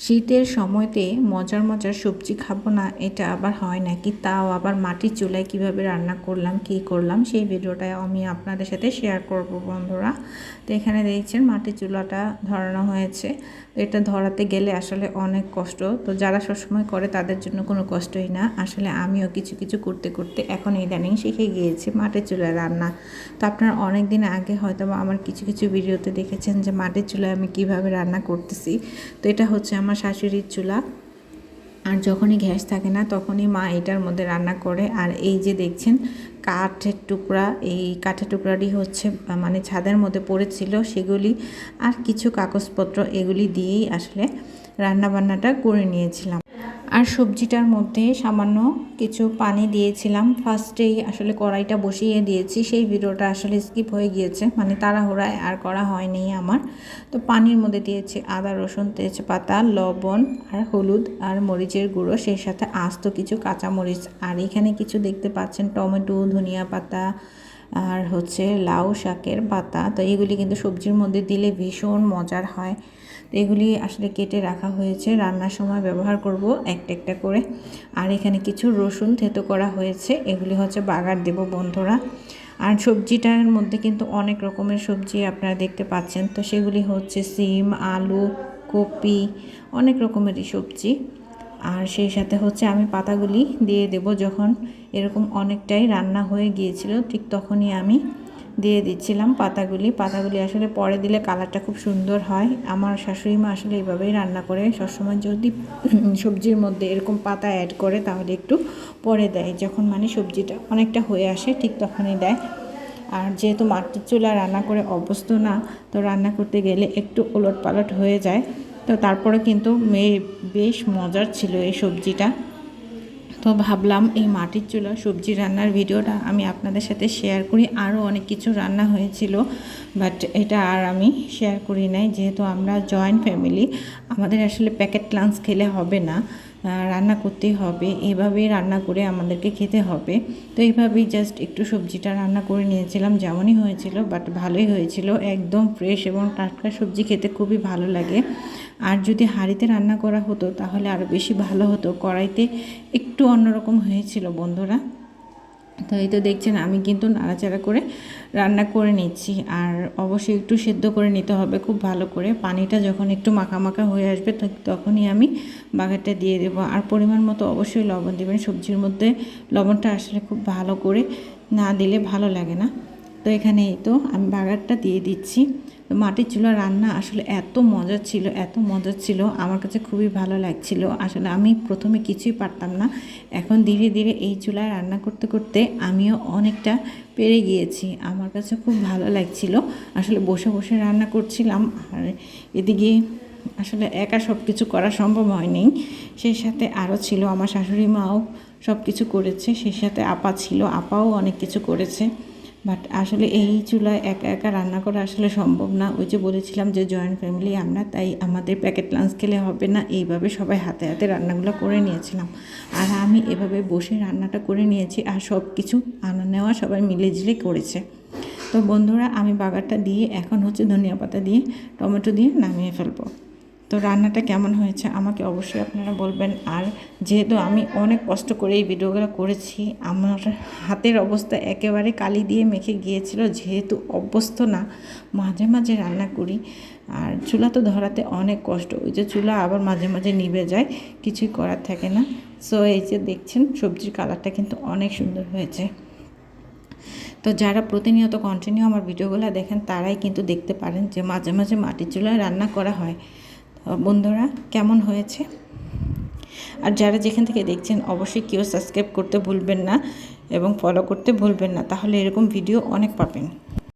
শীতের সময়তে মজার মজার সবজি খাব না, এটা আবার হয় নাকি? তাও আবার মাটির চুলায় কীভাবে রান্না করলাম, কি করলাম, সেই ভিডিওটা আমি আপনাদের সাথে শেয়ার করব বন্ধুরা। তো এখানে দেখছেন মাটির চুলাটা ধরানো হয়েছে। তো এটা ধরাতে গেলে আসলে অনেক কষ্ট। তো যারা সবসময় করে তাদের জন্য কোনো কষ্টই না। আসলে আমিও কিছু কিছু করতে করতে এখন ইদানিং শিখে গিয়েছি মাটির চুলায় রান্না। তো আপনারা অনেক দিন আগে হয়তো আমার কিছু কিছু ভিডিওতে দেখেছেন যে মাটির চুলায় আমি কীভাবে রান্না করতেছি। তো এটা হচ্ছে শাশুড়ির চুলা। আর যখনই গ্যাস থাকে না, তখনই মা এটার মধ্যে রান্না করে। আর এই যে দেখছেন, কাঠের টুকরা, এই কাঠের টুকরাটি হচ্ছে মানে ছাদের মধ্যে পড়েছিল সেগুলি। আর কিছু কাগজপত্র এগুলি দিয়েই আসলে রান্নাবান্নাটা করে নিয়েছিলাম। আর সবজিটার মধ্যে সামান্য কিছু পানি দিয়েছিলাম। ফার্স্টেই আসলে কড়াইটা বসিয়ে দিয়েছি। সেই ভিডিওটা আসলে স্কিপ হয়ে গিয়েছে। মানে তাড়াহুড়ায় আর করা হয়নি আমার। তো পানির মধ্যে দিয়েছি আদা, রসুন, তেজপাতা, লবণ আর হলুদ আর মরিচের গুঁড়ো, সেই সাথে আস্ত কিছু কাঁচা মরিচ আর এখানে কিছু দেখতে পাচ্ছেন, টমেটো, ধনিয়া পাতা আর হচ্ছে লাউ শাকের পাতা। তো এগুলি কিন্তু সবজির মধ্যে দিলে ভীষণ মজার হয়। তো এগুলি আসলে কেটে রাখা হয়েছে। রান্নার সময় ব্যবহার করব একটা একটা করে। আর এখানে কিছু রসুন থেতো করা হয়েছে। এগুলি হচ্ছে বাগার দেব বন্ধুরা। আর সবজিটার মধ্যে কিন্তু অনেক রকমের সবজি আপনারা দেখতে পাচ্ছেন। তো সেগুলি হচ্ছে সিম, আলু, কপি, অনেক রকমেরই সবজি। আর সেই সাথে হচ্ছে আমি পাতাগুলি দিয়ে দেব। যখন এরকম অনেকটাই রান্না হয়ে গিয়েছিল, ঠিক তখনই আমি দিয়ে দিচ্ছিলাম পাতাগুলি। পাতাগুলি আসলে পরে দিলে কালারটা খুব সুন্দর হয়। আমার শাশুড়ি মা আসলে এইভাবেই রান্না করে। সবসময় যদি সবজির মধ্যে এরকম পাতা অ্যাড করে, তাহলে একটু পরে দেয়। যখন মানে সবজিটা অনেকটা হয়ে আসে, ঠিক তখনই দেয়। আর যেহেতু মাটির চুলা রান্না করে অভ্যস্ত না, তো রান্না করতে গেলে একটু ওলট পালট হয়ে যায়। তো তারপরে কিন্তু মেয়ে বেশ মজার ছিল এই সবজিটা। তো ভাবলাম এই মাটির চুলা, সবজি রান্নার ভিডিওটা আমি আপনাদের সাথে শেয়ার করি। আরও অনেক কিছু রান্না হয়েছিল বাট এটা আর আমি শেয়ার করি নাই। যেহেতু আমরা জয়েন্ট ফ্যামিলি আমাদের আসলে প্যাকেট লাঞ্চ খেলে হবে না। রান্না করতেই হবে। এভাবেই রান্না করে আমাদেরকে খেতে হবে। তো এইভাবেই জাস্ট একটু সবজিটা রান্না করে নিয়েছিলাম, যেমনই হয়েছিল বাট ভালোই হয়েছিল। একদম ফ্রেশ এবং টাটকা সবজি খেতে খুবই ভালো লাগে। আর যদি হাঁড়িতে রান্না করা হতো, তাহলে আরও বেশি ভালো হতো। কড়াইতে একটু অন্যরকম হয়েছিল বন্ধুরা। তো এই তো দেখছেন, আমি কিন্তু নাড়াচাড়া করে রান্না করে নিচ্ছি। আর অবশ্যই একটু সেদ্ধ করে নিতে হবে খুব ভালো করে। পানিটা যখন একটু মাখা মাখা হয়ে আসবে তখনই আমি বাগারটা দিয়ে দেবো। আর পরিমাণ মতো অবশ্যই লবণ দেবেন। সবজির মধ্যে লবণটা আসলে খুব ভালো করে না দিলে ভালো লাগে না। তো এখানে তো আমি বাগারটা দিয়ে দিচ্ছি। তো মাটির চুলা রান্না আসলে এত মজার ছিল, এত মজার ছিল। আমার কাছে খুবই ভালো লাগছিল। আসলে আমি প্রথমে কিছুই পারতাম না। এখন ধীরে ধীরে এই চুলায় রান্না করতে করতে আমিও অনেকটা পেরে গিয়েছি। আমার কাছে খুব ভালো লাগছিল। আসলে বসে বসে রান্না করছিলাম আর এদিকে আসলে একা সব কিছু করা সম্ভব হয়নি। সেই সাথে আরও ছিল আমার শাশুড়ি মাও সব কিছু করেছে। সেই সাথে আপা ছিল, আপাও অনেক কিছু করেছে। বাট আসলে এই চুলায় একা একা রান্না করা আসলে সম্ভব না। ওই যে বলেছিলাম যে জয়েন্ট ফ্যামিলি আমরা তাই আমাদের প্যাকেট লাঞ্চ খেলে হবে না। এইভাবে সবাই হাতে হাতে রান্নাগুলো করে নিয়েছিলাম। আর আমি এভাবে বসে রান্নাটা করে নিয়েছি আর সব কিছু আনা নেওয়া সবাই মিলে ঝিলে করেছে। তো বন্ধুরা, আমি বাগারটা দিয়ে, এখন হচ্ছে ধনিয়া পাতা দিয়ে, টমেটো দিয়ে নামিয়ে ফেলব। তো রান্নাটা কেমন হয়েছে আমাকে অবশ্যই আপনারা বলবেন। আর যেহেতু আমি অনেক কষ্ট করে এই ভিডিওগুলো করেছি, আমার হাতের অবস্থা একেবারে কালি দিয়ে মেখে গিয়েছিল, যেহেতু অভ্যস্ত না, মাঝে মাঝে রান্না করি। আর চুলা তো ধরাতে অনেক কষ্ট, ওই যে চুলা আবার মাঝে মাঝে নিভে যায়, কিছুই করার থাকে না। সো এই যে দেখছেন, সবজির কালারটা কিন্তু অনেক সুন্দর হয়েছে। তো যারা প্রতিনিয়ত কন্টিনিউ আমার ভিডিওগুলো দেখেন, তারাই কিন্তু দেখতে পারেন যে মাঝে মাঝে মাটির চুলায় রান্না করা হয়। বন্ধুরা, কেমন হয়েছে? আর যারা যেখান থেকে দেখছেন, অবশ্যই কেউ সাবস্ক্রাইব করতে ভুলবেন না এবং ফলো করতে ভুলবেন না, তাহলে এরকম ভিডিও অনেক পাবেন।